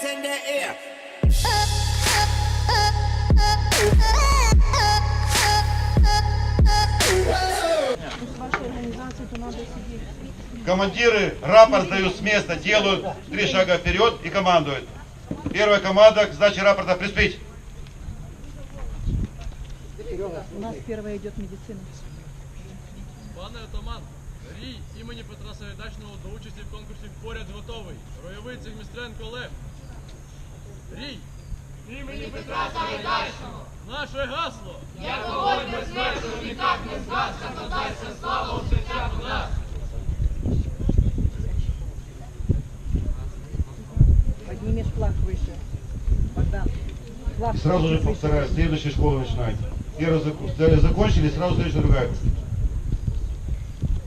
hands in the air. Командиры рапорт дают с места, делают три шага вперед и командуют. Первая команда к сдаче рапорта «Приспить». У нас первая идет медицина. Пане отаман, рій імені Петра Сагайдачного до участі в конкурсі поряд готовий. Ройовий Цегмістренко Олег. Рій! Імені Петра Сагайдачного! Наше гасло! Як вогонь безсмертно, віках не згасне, додайся слава у серцях у нас! Поднимешь флаг выше. Богдан. Флаг Сразу же выше. повторяю, следующая школа начинает. Первую зак- э, закончили, сразу следующая другая.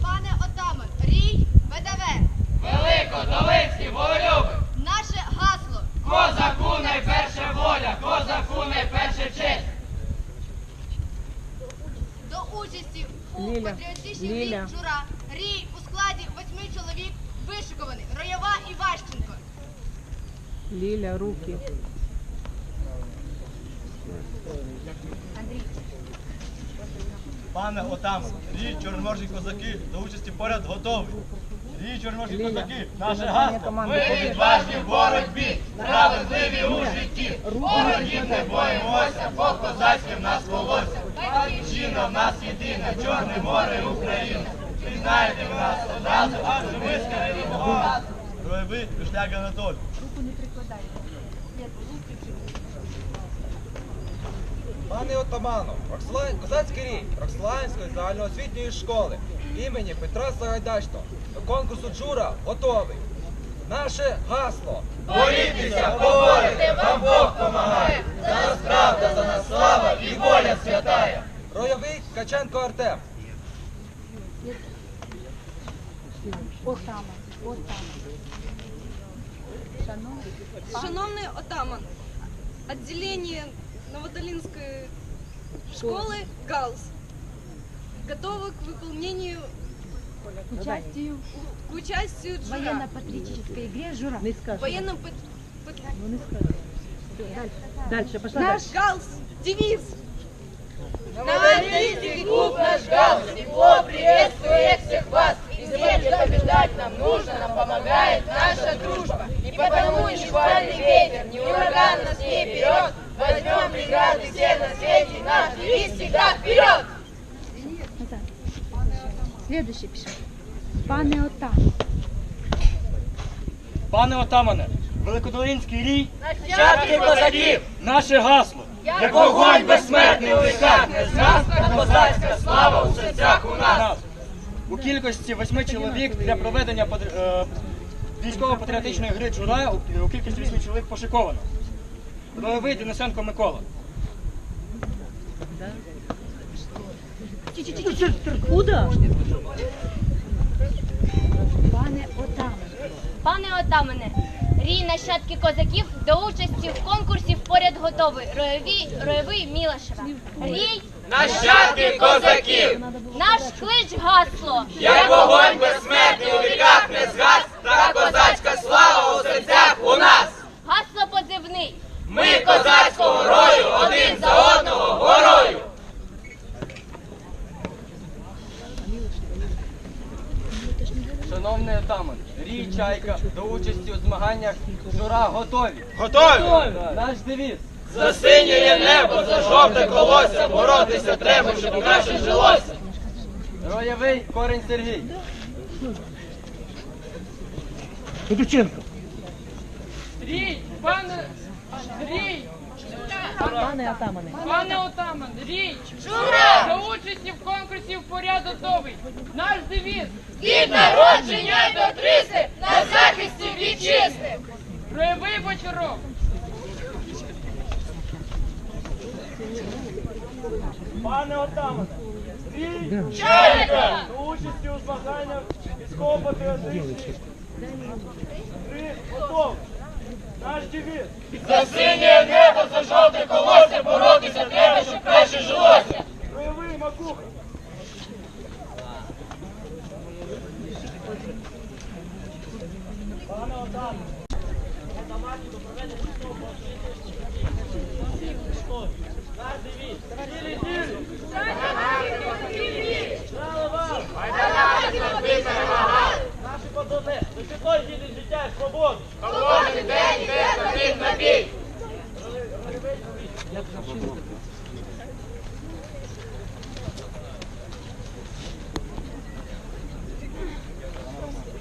Пане отаман, рій ВДВ. Великодолинський волюби, Наше Козаку найперше честь. До участі у Ліля, патріотичній Ліля. грі Жура. Рій у складі восьми чоловік вишикований. Роєва і Ващенко. Лиля, руки. Пане отаман, рій чорноморські козаки до участі поряд готовий і чорноші козаки, наша гасло. Ми відважні в боротьбі, справедливі у житті. Ворогів не боїмося, бо козацьким нас волосся. Батьківщина в нас єдина, чорне море України. Пізнаєте в нас одразу, адже ми скарбимо вас. Ройви, Вишляк Анатолій. Руку не прикладайте. Я лучше живу. Пане отаману, козацький рік Роксланської загальноосвітньої школи імені Петра Сагайдачного до конкурсу Джура готовий. Наше гасло. Борітеся, поборете, вам Бог помагає. За нас правда, за нас слава і воля святая. Ройовий Каченко Артем. Отама. Отама. Шановний. Отаман, отделение Новодолинской школы ГАЛС готово к выполнению, Участию к участию в военно-патриотической игре Жура. Не пат- Ну, не. Дальше. Дальше, пошла Наш дальше. ГАЛС, девиз. Новодолинский клуб наш гал, тепло приветствует всех вас. И смерти побеждать нам нужно, нам помогает наша дружба. И потому ни шквальный ветер, ни ураган нас не берет. Возьмем преграды все на свете, наш девиз всегда вперед! Следующий пишем. Пане Отам. Пане отамане, Великодолинський рій Чапки козаків, наше гасло. як вогонь безсмертний у віках не згасне, козацька слава у серцях у нас. Нас. У кількості восьми чоловік для проведення військово-патріотичної гри Джура у- у кількості восьми чоловік пошиковано. Ройовий Денисенко Микола. Куда? Пане Отам. Пане отамане, рій нащадки козаків до участі в конкурсі поряд готовий. Роєвий, роєвий Мілашева. Рій Нащадки козаків, наш клич гасло. як вогонь безсмертний у віках не згас, та козацька слава у серцях у нас. Гасло позивний. Ми козацького рою один за одного горою. Шановний отаман, рій Чайка до участі у змаганнях Жура готові. Готові! Наш девіз. За синє небо, за жовте колося, боротися треба, щоб краще жилося. Ройовий корень Сергій. Рій, пане, рій, Пане атамане. пане отаман, рій. Жура! До участі в конкурсі в поряд готовий. Наш девіз. Від народження до триси на захисті вітчизни. Роєвий бочарок. Пане отамане, рій Чайка! до участі у змаганнях військово-патріотичних гри готові. Наш дівіт. За синє небо, за жовте колосся, боротися треба, щоб краще жилося. Бойовий макуха. Пане Отану, давайте до проведення того, що Наш дивіт. Ділі, ділі. Наші подони, до якої діти життя і свободи? Кожен день йде один на бій.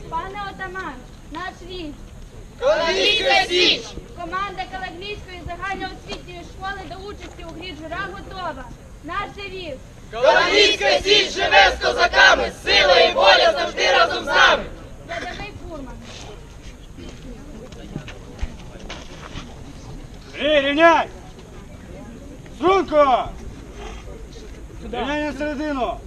Пане отаман, наш віз, Калинівська січ! команда Калаглійської загальноосвітньої школи до участі у грі жура готова. Наш девіз. Калинівська січ живе з козаками! Сила і воля завжди разом з нами! Эй, рівняй! Струнко! Рівняй на середину!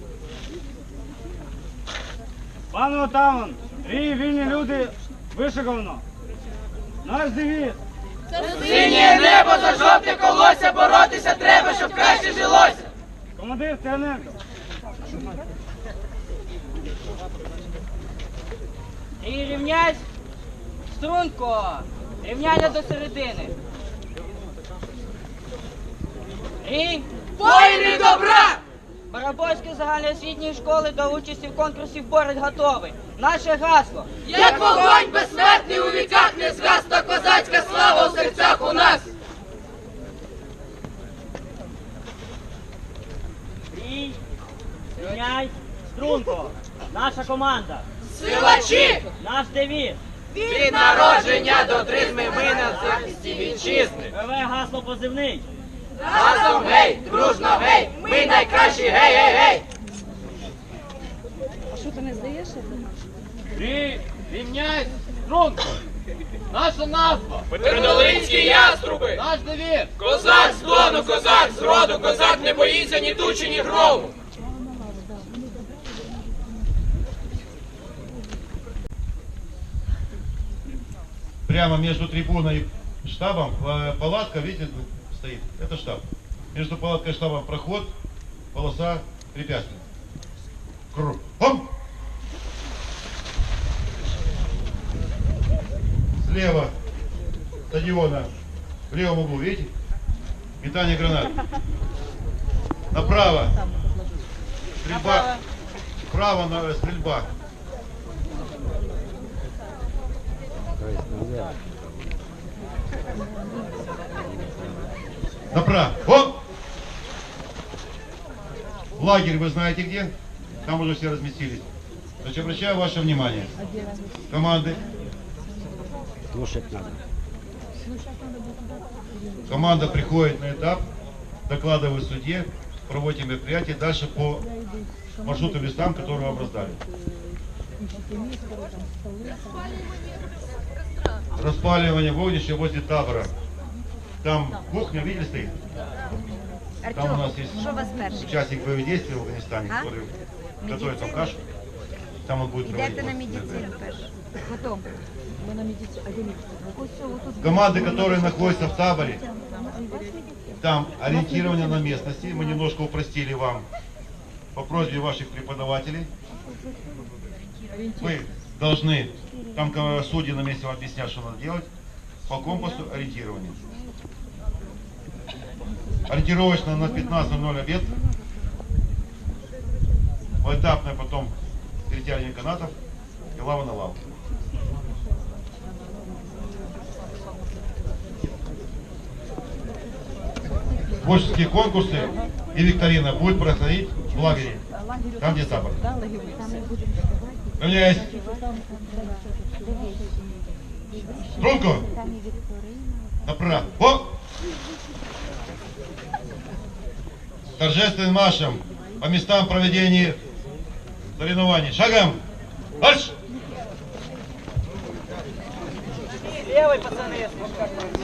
Пане отаман, рій вільні люди вишиковано. Наш девіз. Синє небо за жовте колося, боротися треба, щоб краще жилося! Командир Стерненко. І рівняйсь, струнко, рівняння до середини. І Воїни добра! Барабольської загальноосвітньої школи до участі в конкурсі «Бороть готовий. Наше гасло. Як вогонь безсмертний у віках не згас, та козацька слава у серцях у нас! Рій, рівняй, струнко. Наша команда. Силачі! Наш девіз. Від народження до тризми ми на захисті вітчизни! Реве гасло позивний. Разом гей, дружно гей, ми найкращі гей, гей, гей! Рі, рівняйсь, струнко. Наша назва. Тернолинські яструби! Наш девіз. Козак з дону, козак з роду, козак не боїться ні тучі, ні грому! Прямо между трибуной и штабом э, палатка, видите, стоит. Это штаб. Между палаткой и штабом проход, полоса препятствий. Кругом. Слева стадиона, в левом углу, видите? Метание гранат. Направо. Стрельба. Вправо на стрельба. Направо. Оп! Лагерь вы знаете где? Там уже все разместились. Значит, обращаю ваше внимание. Команды. Команда приходит на этап, докладывает судье, проводите мероприятие дальше по маршрутным листам, которые вам раздали. Распаливание огнища возле табора. Там кухня, видели, стоит? Там у нас есть участник боевых действий в Афганистане, который готовит там кашу. Там он будет проводить. мероприятие. Ми на. А де медицина? Команды, которые находятся в таборе, там ориентирование на местности. Мы немножко упростили вам по просьбе ваших преподавателей. Вы должны, там судьи на месте вам объяснят, что надо делать, по компасу ориентирования. Ориентировочно на 15.00 обед. Поэтапное потом перетягивание канатов и лава на лаву. Творческие конкурсы и викторина будет проходить в лагере, там где табор. Равняюсь. Струнку. Направо. О! Торжественным маршем по местам проведения соревнований. Шагом. Марш!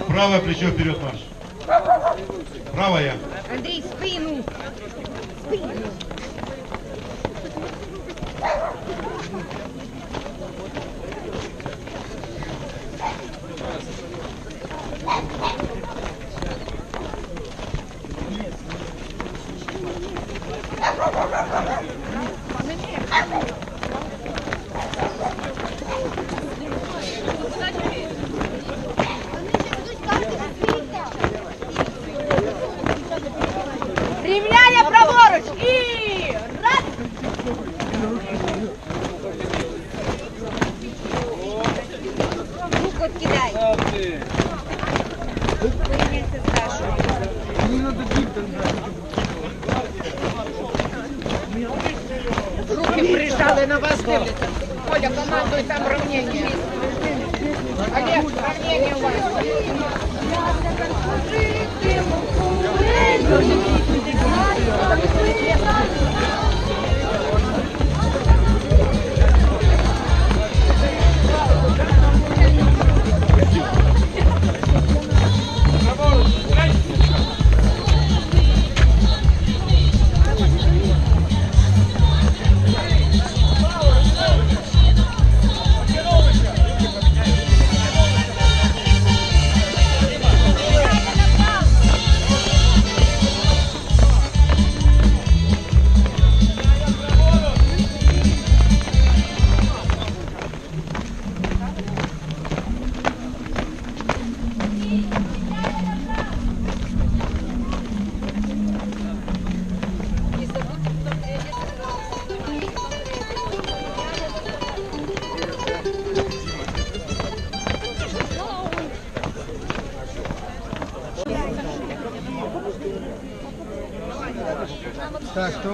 Правое плечо вперед марш. Правое. Андрій, спину. Руки Gracias. Прижали на вас дивляться. Коля, командуй там равнение. Олег, равнение у вас. Так, кто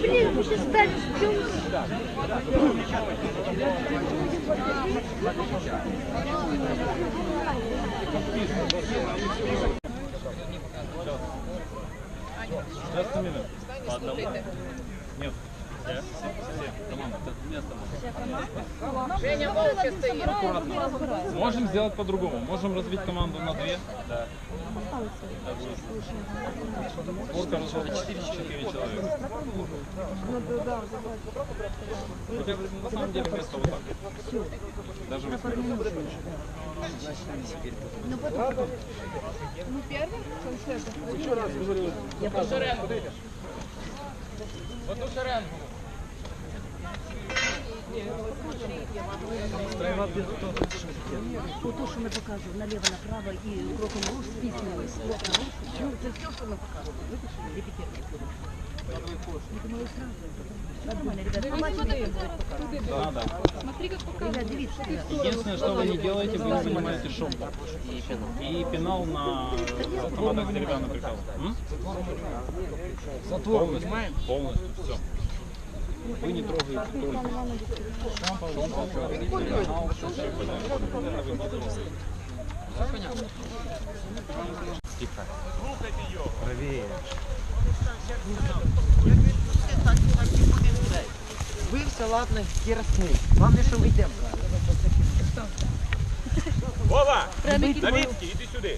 Блин, мы сейчас стали Женя стоит. Можем сделать по-другому. Можем разбить команду на две. Да. Сборка разложена 4 человека. Хотя на самом деле место вот так. Даже восьмерых. Ну, первый? Еще раз говорю. Одну шеренгу. Одну шеренгу. Вот то, что мы показываем налево, направо и кроком руш, списываясь, кроком руш. Ну, это все, что мы показываем. Выпишем, репетируем. Я думала, сразу. Все нормально, ребята. Внимательно показывать. Да, да. Смотри, как Ребят, дивіться. Единственное, что вы не делаете, вы не занимаете шум. И пенал на автоматах деревянных прикол. Затвор полностью, полностью, все. Вы не трогаете только. Всё понятно. Тихо. Правее. Ви все ладно, кірсни. Вам не що ми йдемо. Вова! Давидский, иди сюда.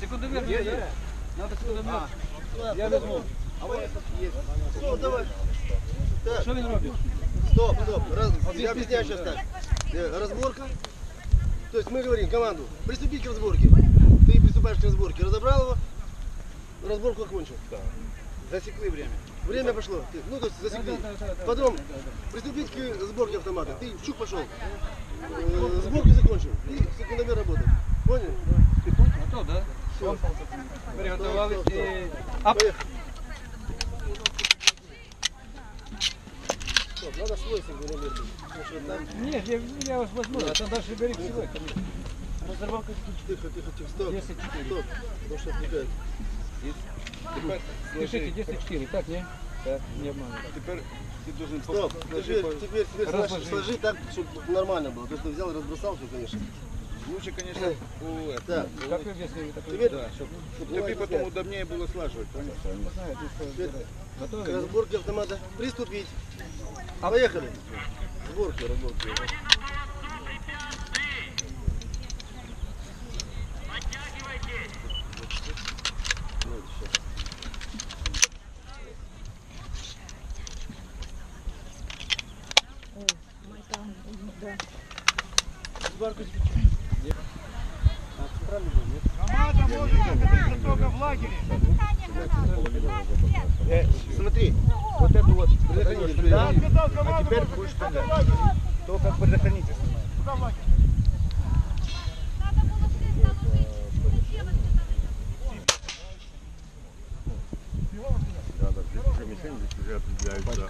Секундомер есть? Надо секундомер. Я возьму. Стоп, давай. Так, Що він робить? стоп, стоп. Раз, я объясняю сейчас так. Э, Разборка. То есть мы говорим команду, приступить к разборке. Ты приступаешь к разборке. Разобрал его, разборку окончил. Засекли время. Время пошло. Ты- ну, то есть засекли. Потом приступить к сборке автомата. Ты чук пошел. Э, Сборку закончил. И секундомер работает. Понял? Готов, да? Все. Приготовились і... Поехали. Надо свой секундомер. быть. Нет, я, я вас возьму, а там дальше бери всего. Разорвалка Тихо, тихо, тихо, стоп. 10-4. Стоп, потому что отвлекает. Пишите 10-4, так, не? Так, не обманывай. Теперь ты должен Стоп, теперь, теперь, теперь сложи, сложи так, чтобы нормально было. То, что взял и разбросал, все, конечно. Лучше, конечно, у этого. Как вы объяснили? Так, теперь, Да, чтобы чтобы тебе потом удобнее было слаживать, Теперь к готовы? разборке автомата приступить. Поехали. Сборки, разборки. теперь будешь стрелять. Только предохранитель снимает. Да, да, мишень для тебя определяется.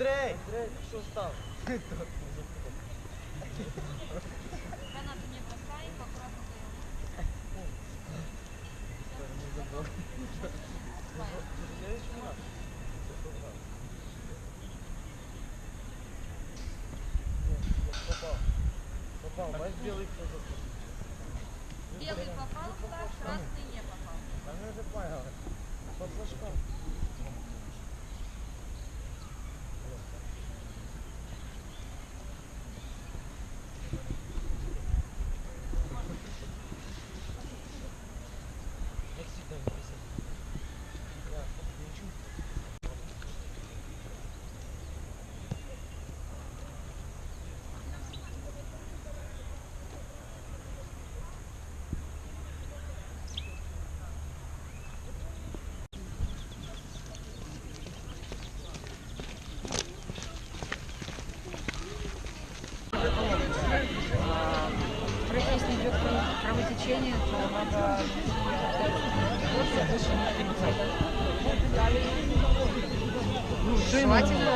Андрей! Андрей, ты что стал? Гранату не бросай, аккуратно Попал. Попал. Возь белый Белый попал, красный не попал. Да ну это понял. По флажкам. Кровотечение, то надо ну, желательно,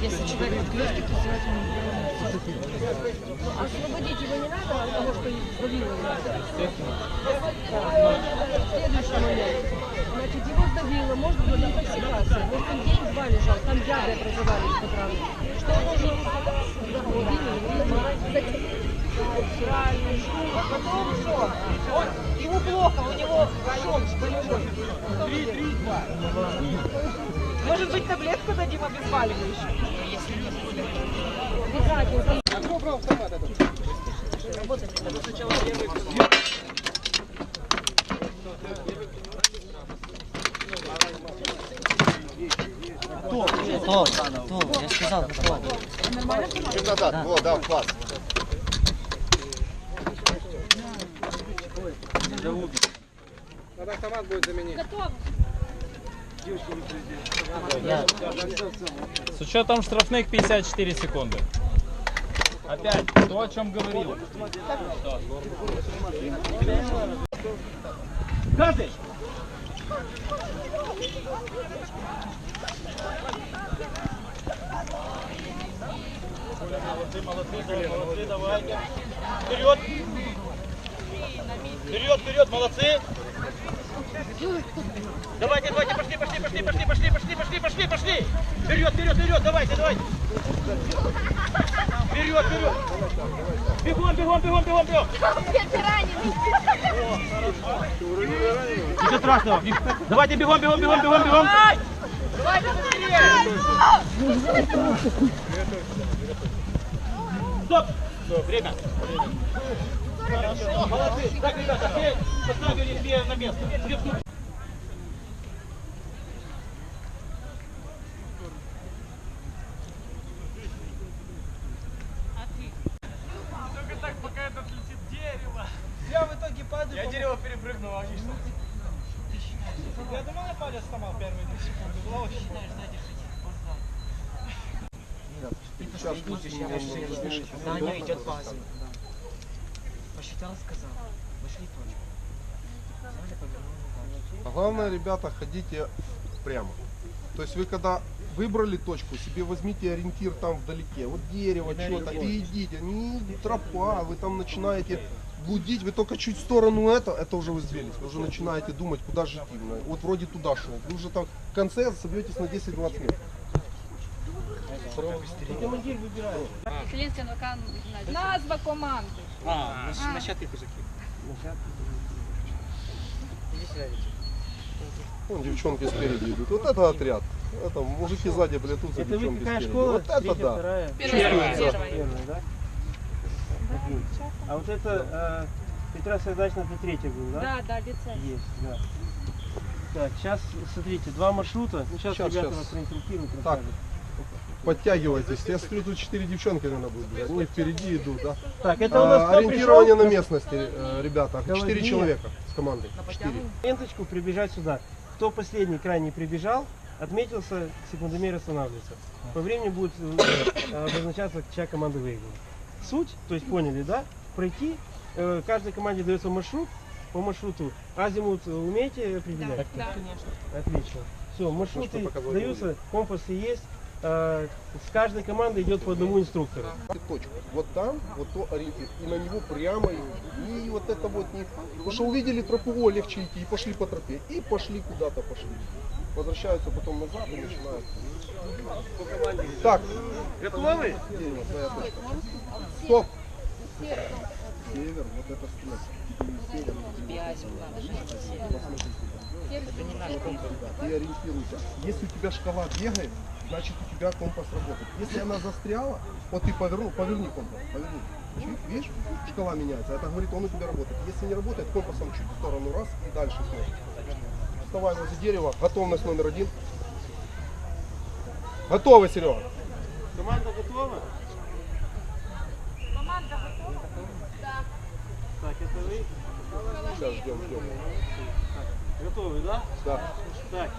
если человек в отключке, то ему Освободить его не надо от того, что сдавило его. Следующий момент. Значит, его сдавило, может быть, интоксикация. Может, он день-два лежал, там яды образовались раной. Что он должен Правильно. Потом что? Он, ему плохо, у него шок болевой. Три, три, два. Может быть, таблетку дадим обезболивающую? А кто брал автомат этот? Кто? Кто? Кто? Я сказал, кто? Чемодан, вот, да, в класс. Надо автомат будет заменить. Готово. С учетом штрафных 54 секунды. Опять, то, о чем говорил. Каждый! Молодцы, молодцы, молодцы, давайте. Вперед! Вперед, вперед, молодцы! Давайте, давайте, пошли, пошли, пошли, пошли, пошли, пошли, пошли, пошли, пошли! Вперед, вперед, вперед, давайте, давайте! Вперед, вперед! Бегом, бегом, бегом, бегом, бегом! Ничего страшного! Давайте бегом, бегом, бегом, бегом, бегом! Давайте быстрее! Стоп! Время! Хорошо, молодцы! Так, ребята, поставили себе на место. Все в кучу. Только так, пока этот летит дерево. Я в итоге падаю. Я дерево перепрыгнул, а они что? Я думал, я палец сломал первые две секунды. Было очень Даня идет по Азии. Посчитал, сказал. Вышли точку. Взяли, повернули А главное, ребята, ходите прямо. То есть вы когда выбрали точку, себе возьмите ориентир там вдалеке. Вот дерево, что-то, и идите. Не тропа, вы там начинаете блудить, вы только чуть в сторону это, это уже вы сбились. Вы уже начинаете думать, куда же идти. Вот вроде туда шел. Вы уже там в конце собьетесь на 10-20 метров. Назва команди. А, нащадки козаки. Иди сюда, Витя. Вон девчонки спереди идут. Вот это отряд. Это мужики сзади плетутся, Это девчонки спереди. школа? Вот это Третья, да. вторая? Чувствуется. Первая, да? Один. А вот это э, Петра Сагдачна, это третий был, да? Да, да, лицей. Есть, да. Так, сейчас, смотрите, два маршрута. Ну, сейчас, Щас, ребята щас. вас проинструктируют, Так. Подтягивайтесь. Я смотрю, тут четыре девчонки, наверное, будут. бежать. Они впереди идут, да? Так, это у нас А, Ориентирование пришел? на местности, э, ребята. Четыре человека с командой. Четыре. Ленточку прибежать сюда. Кто последний крайний прибежал, отметился, секундомер останавливается. По времени будет э, обозначаться, чья команда выиграла. Суть, то есть поняли, да? Пройти, э, каждой команде дается маршрут, по маршруту азимут э, умеете определять? Да, конечно. Отлично. Все, маршруты даются, компасы есть. Э, С каждой командой идет по одному инструктору. Точку. Вот там, вот то ориентир. И на него прямо и, и вот это вот не. Потому что увидели тропу, о, легче идти, и пошли по тропе. И пошли куда-то пошли. Возвращаются потом назад и начинают. Так. Готовы? Дерево, твоя точка. Стоп. Север, вот это стрелка. Ты ориентируйся. Если у тебя шкала бегает, значит у тебя компас работает. Если она застряла, вот ты повернул, поверни компас, поверни. Чик, видишь, шкала меняется. Это говорит, он у тебя работает. Если не работает, компасом чуть в сторону раз и дальше смотришь. Вставай возле дерева. Готовность номер один. Готовы, Серега? Команда готова? Команда готова? Да. Так, это вы? Сейчас ждем, ждем. Готовы, да? Да. Так,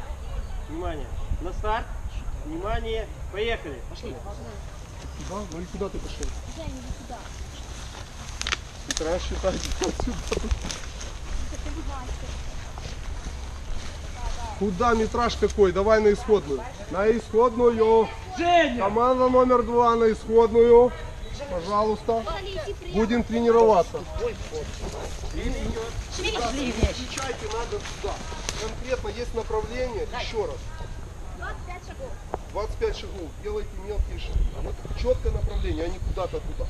внимание. На старт. Внимание. Поехали. Пошли. Да? Ну и куда ты пошел? Ты треба считать отсюда. Куда метраж какой? Давай на исходную. На исходную. Команда номер два на исходную. Пожалуйста. Будем тренироваться. Конкретно есть направление. Еще раз. 25 шагов. 25 шагов. Делайте мелкие шаги. Вот четкое направление, а не куда-то туда.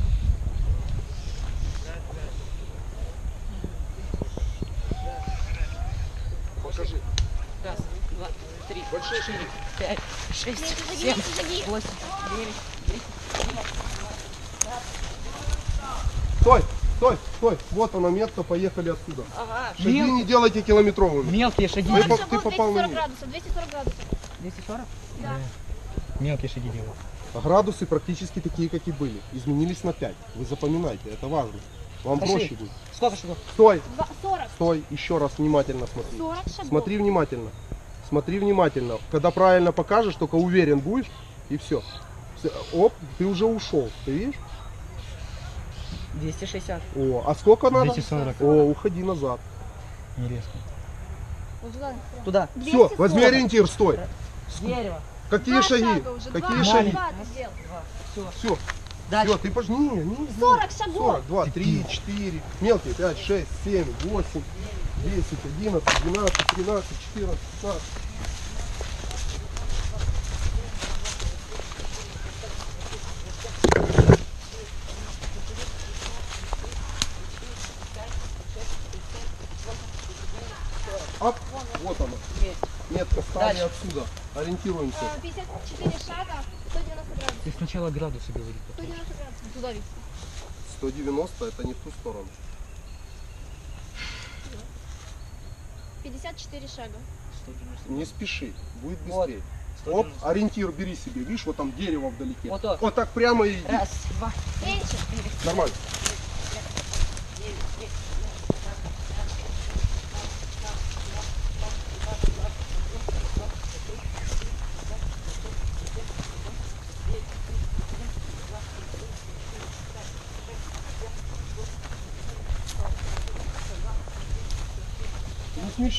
Покажи. Раз, два, три, Большие четыре, пять, шесть, Шаги, семь, восемь, девять, десять. Стой, стой, стой. Вот она метка, поехали отсюда. Ага. Шаги Мел- не делайте километровыми. Мелкие шаги. Ты, по- 40 ты попал на 240 них. градусов, 240 градусов. 240? Да. Мелкие шаги делаю. Градусы практически такие, как и были. Изменились на 5. Вы запоминайте, это важно. Вам Пошли. проще будет. Сколько шагов? Стой, Два- 40. стой, еще раз внимательно смотри. 40 шагов. Смотри внимательно. Смотри внимательно. Когда правильно покажешь, только уверен будешь, и все. Оп, ты уже ушел. Ты видишь? 260. О, а сколько надо? 240. О, уходи назад. Не резко. Туда. Туда. Все, возьми ориентир, стой. Дерево. Какие Два шаги? шага уже, Какие два, шаги? ты сделал. Все. Все. Дальше. Все, ты пошли. Не, не, 40 шагов. 42, 3, 4, мелкие, 5, 6, 7, 8, 10, 11, 12, 13, 14, 15. Ап, вот она. Отсюда. Ориентируемся. Э, 54 шага, 190 градусов. Ты сначала градусы говори. 190 градусов. Туда ведь. 190 это не в ту сторону. 54 шага. Не спеши, будет быстрее. Оп, ориентир бери себе. Видишь, вот там дерево вдалеке. Вот так. Вот так прямо и иди. Раз, два, Меньше. Нормально.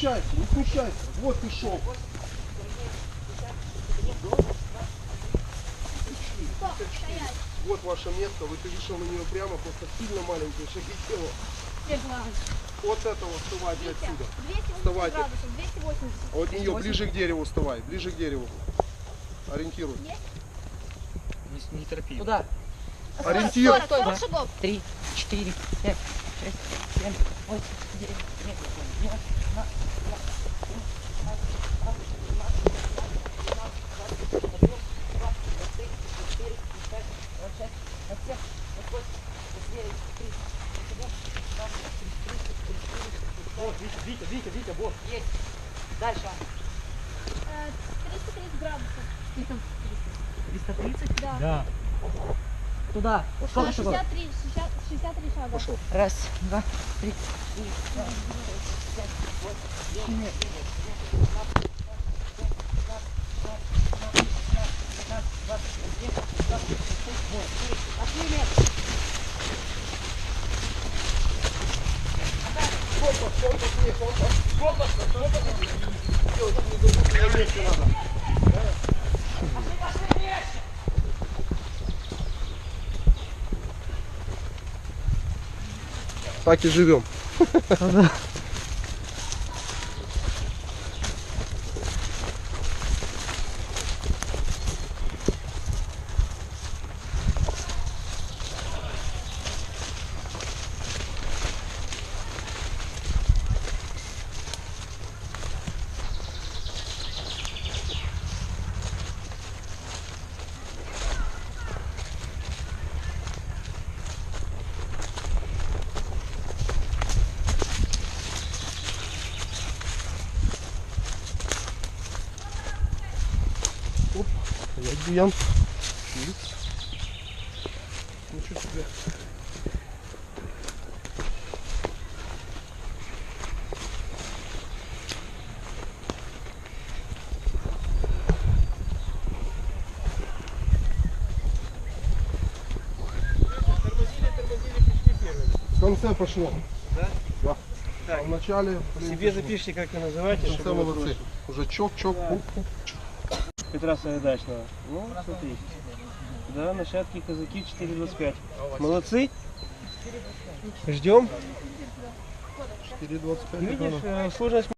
смущайся, не смущайся. Вот ты шел. Вот ваше место, вы ты вышел на нее прямо, просто сильно маленькие шаги тела. Вот этого вставайте отсюда. Вставайте. Вот нее ближе к дереву вставай, ближе к дереву. Ориентируй. Не, не торопи. Куда? Ориентир. 40, 40 шагов. 3, 4, 5, 6, 7, 8, 9, 10, 11, 12. Есть. Дальше. 330 градусов. 330? Да. Да. Туда. Шагов? 63, 60, 63 шага. Пошел. Раз, два, три. Так и живем. Оп, Гуян. Ничего себе. В конце пошло. Да? Да. Так, А в начале, блин, Себе запишите, как вы называете. В конце молодцы. Уже чок-чок. Петра Сагайдачного. Ну, смотри. Да, нащадки казаки 4.25. Молодцы. Ждем. 4.25. Видишь, э, сложность